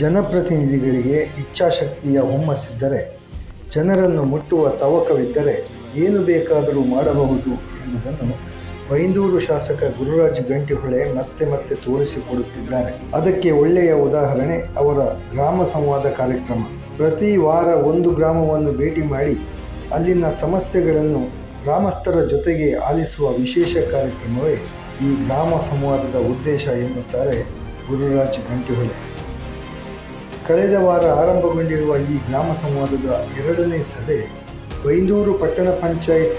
ಜನಪ್ರತಿನಿಧಿಗಳಿಗೆ ಇಚ್ಛಾಶಕ್ತಿಯ ಹುಮ್ಮಸ್ಸಿದ್ದರೆ ಜನರನ್ನು ಮುಟ್ಟುವ ತವಕವಿದ್ದರೆ ಏನು ಬೇಕಾದರೂ ಮಾಡಬಹುದು ಎಂಬುದನ್ನು ಬೈಂದೂರು ಶಾಸಕ ಗುರುರಾಜ್ ಗಂಟಿಹೊಳೆ ಮತ್ತೆ ಮತ್ತೆ ತೋರಿಸಿಕೊಡುತ್ತಿದ್ದಾರೆ. ಅದಕ್ಕೆ ಒಳ್ಳೆಯ ಉದಾಹರಣೆ ಅವರ ಗ್ರಾಮ ಸಂವಾದ ಕಾರ್ಯಕ್ರಮ. ಪ್ರತಿ ವಾರ ಒಂದು ಗ್ರಾಮವನ್ನು ಭೇಟಿ ಮಾಡಿ, ಅಲ್ಲಿನ ಸಮಸ್ಯೆಗಳನ್ನು ಗ್ರಾಮಸ್ಥರ ಜೊತೆಗೆ ಆಲಿಸುವ ವಿಶೇಷ ಕಾರ್ಯಕ್ರಮವೇ ಈ ಗ್ರಾಮ ಸಂವಾದದ ಉದ್ದೇಶ ಎನ್ನುತ್ತಾರೆ ಗುರುರಾಜ್ ಗಂಟಿಹೊಳೆ. ಕಳೆದ ವಾರ ಆರಂಭಗೊಂಡಿರುವ ಈ ಗ್ರಾಮ ಸಂವಾದದ ಎರಡನೇ ಸಭೆ ಬೈಂದೂರು ಪಟ್ಟಣ ಪಂಚಾಯತ್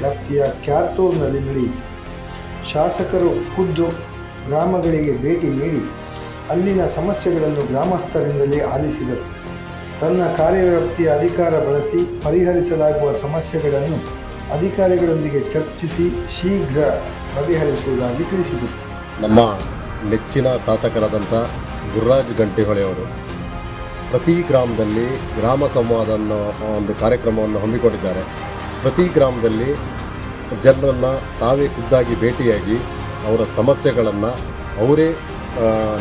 ವ್ಯಾಪ್ತಿಯ ಕ್ಯಾರ್ತೋಲ್ನಲ್ಲಿ ನಡೆಯಿತು. ಶಾಸಕರು ಖುದ್ದು ಗ್ರಾಮಗಳಿಗೆ ಭೇಟಿ ನೀಡಿ ಅಲ್ಲಿನ ಸಮಸ್ಯೆಗಳನ್ನು ಗ್ರಾಮಸ್ಥರಿಂದಲೇ ಆಲಿಸಿದರು. ತನ್ನ ಕಾರ್ಯವ್ಯಾಪ್ತಿಯ ಅಧಿಕಾರ ಬಳಸಿ ಪರಿಹರಿಸಲಾಗುವ ಸಮಸ್ಯೆಗಳನ್ನು ಅಧಿಕಾರಿಗಳೊಂದಿಗೆ ಚರ್ಚಿಸಿ ಶೀಘ್ರ ಬಗೆಹರಿಸುವುದಾಗಿ ತಿಳಿಸಿದರು. ನಮ್ಮ ನೆಚ್ಚಿನ ಶಾಸಕರಾದಂಥ ಗುರುರಾಜ್ ಗಂಟಿಹೊಳೆಯವರು. ಪ್ರತಿ ಗ್ರಾಮದಲ್ಲಿ ಗ್ರಾಮ ಸಂವಾದ ಅನ್ನೋ ಒಂದು ಕಾರ್ಯಕ್ರಮವನ್ನು ಹಮ್ಮಿಕೊಂಡಿದ್ದಾರೆ. ಪ್ರತಿ ಗ್ರಾಮದಲ್ಲಿ ಜನರನ್ನು ತಾವೇ ಖುದ್ದಾಗಿ ಭೇಟಿಯಾಗಿ ಅವರ ಸಮಸ್ಯೆಗಳನ್ನು ಅವರೇ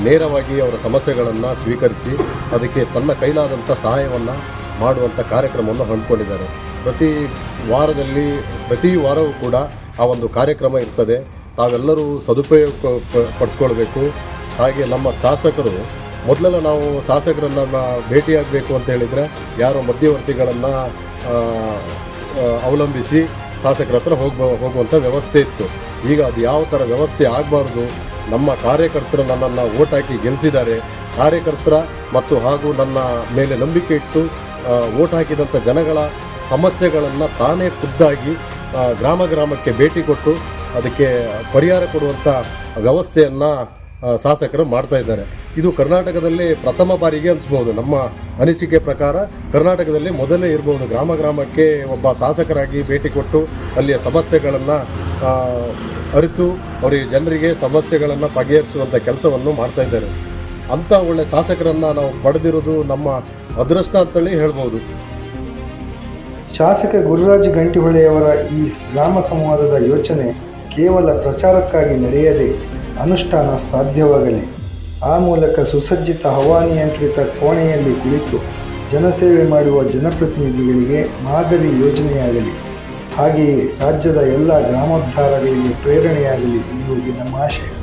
ನೇರವಾಗಿ ಅವರ ಸಮಸ್ಯೆಗಳನ್ನು ಸ್ವೀಕರಿಸಿ ಅದಕ್ಕೆ ತನ್ನ ಕೈಲಾದಂಥ ಸಹಾಯವನ್ನು ಮಾಡುವಂಥ ಕಾರ್ಯಕ್ರಮವನ್ನು ಹಮ್ಮಿಕೊಂಡಿದ್ದಾರೆ. ಪ್ರತಿ ವಾರದಲ್ಲಿ, ಪ್ರತಿ ವಾರವೂ ಕೂಡ ಆ ಒಂದು ಕಾರ್ಯಕ್ರಮ ಇರ್ತದೆ. ತಾವೆಲ್ಲರೂ ಸದುಪಯೋಗ ಪಡಿಸ್ಕೊಳ್ಬೇಕು. ಹಾಗೆ ನಮ್ಮ ಶಾಸಕರು, ಮೊದಲೆಲ್ಲ ನಾವು ಶಾಸಕರನ್ನು ಭೇಟಿಯಾಗಬೇಕು ಅಂತ ಹೇಳಿದರೆ ಯಾರೋ ಮಧ್ಯವರ್ತಿಗಳನ್ನು ಅವಲಂಬಿಸಿ ಶಾಸಕರ ಹತ್ರ ಹೋಗ್ಬ ಹೋಗುವಂಥ ವ್ಯವಸ್ಥೆ ಇತ್ತು. ಈಗ ಅದು ಯಾವ ಥರ ವ್ಯವಸ್ಥೆ ಆಗಬಾರ್ದು, ನಮ್ಮ ಕಾರ್ಯಕರ್ತರು ನನ್ನನ್ನು ಓಟ್ ಹಾಕಿ ಗೆಲ್ಲಿಸಿದ್ದಾರೆ ಕಾರ್ಯಕರ್ತರ ಮತ್ತು ಹಾಗೂ ನನ್ನ ಮೇಲೆ ನಂಬಿಕೆ ಇಟ್ಟು ಓಟ್ ಹಾಕಿದಂಥ ಜನಗಳ ಸಮಸ್ಯೆಗಳನ್ನು ತಾನೇ ಖುದ್ದಾಗಿ ಗ್ರಾಮ ಗ್ರಾಮಕ್ಕೆ ಭೇಟಿ ಕೊಟ್ಟು ಅದಕ್ಕೆ ಪರಿಹಾರ ಕೊಡುವಂಥ ವ್ಯವಸ್ಥೆಯನ್ನು ಶಾಸಕರು ಮಾಡ್ತಾ ಇದ್ದಾರೆ. ಇದು ಕರ್ನಾಟಕದಲ್ಲಿ ಪ್ರಥಮ ಬಾರಿಗೆ ಅನಿಸ್ಬೋದು ನಮ್ಮ ಅನಿಸಿಕೆ ಪ್ರಕಾರ ಕರ್ನಾಟಕದಲ್ಲಿ ಮೊದಲೇ ಇರ್ಬೋದು ಗ್ರಾಮ ಗ್ರಾಮಕ್ಕೆ ಒಬ್ಬ ಶಾಸಕರಾಗಿ ಭೇಟಿ ಕೊಟ್ಟು ಅಲ್ಲಿಯ ಸಮಸ್ಯೆಗಳನ್ನು ಅರಿತು ಅವರಿಗೆ ಜನರಿಗೆ ಸಮಸ್ಯೆಗಳನ್ನು ಬಗೆಹರಿಸುವಂಥ ಕೆಲಸವನ್ನು ಮಾಡ್ತಾ ಇದ್ದಾರೆ. ಅಂಥ ಒಳ್ಳೆ ಶಾಸಕರನ್ನು ನಾವು ಪಡೆದಿರೋದು ನಮ್ಮ ಅದೃಷ್ಟ ಅಂತೇಳಿ ಹೇಳ್ಬೋದು ಶಾಸಕ ಗುರುರಾಜ್ ಗಂಟಿಹೊಳೆಯವರ ಈ ಗ್ರಾಮ ಸಂವಾದದ ಯೋಚನೆ ಕೇವಲ ಪ್ರಚಾರಕ್ಕಾಗಿ ನಡೆಯದೆ ಅನುಷ್ಠಾನ ಸಾಧ್ಯವಾಗಲಿ. ಆ ಮೂಲಕ ಸುಸಜ್ಜಿತ ಹವಾನಿಯಂತ್ರಿತ ಕೋಣೆಯಲ್ಲಿ ಕುಳಿತು ಜನಸೇವೆ ಮಾಡುವ ಜನಪ್ರತಿನಿಧಿಗಳಿಗೆ ಮಾದರಿ ಯೋಜನೆಯಾಗಲಿ. ಹಾಗೆಯೇ ರಾಜ್ಯದ ಎಲ್ಲ ಗ್ರಾಮೋದ್ಧಾರಗಳಿಗೆ ಪ್ರೇರಣೆಯಾಗಲಿ ಎನ್ನುವುದು ನಮ್ಮ ಆಶಯ.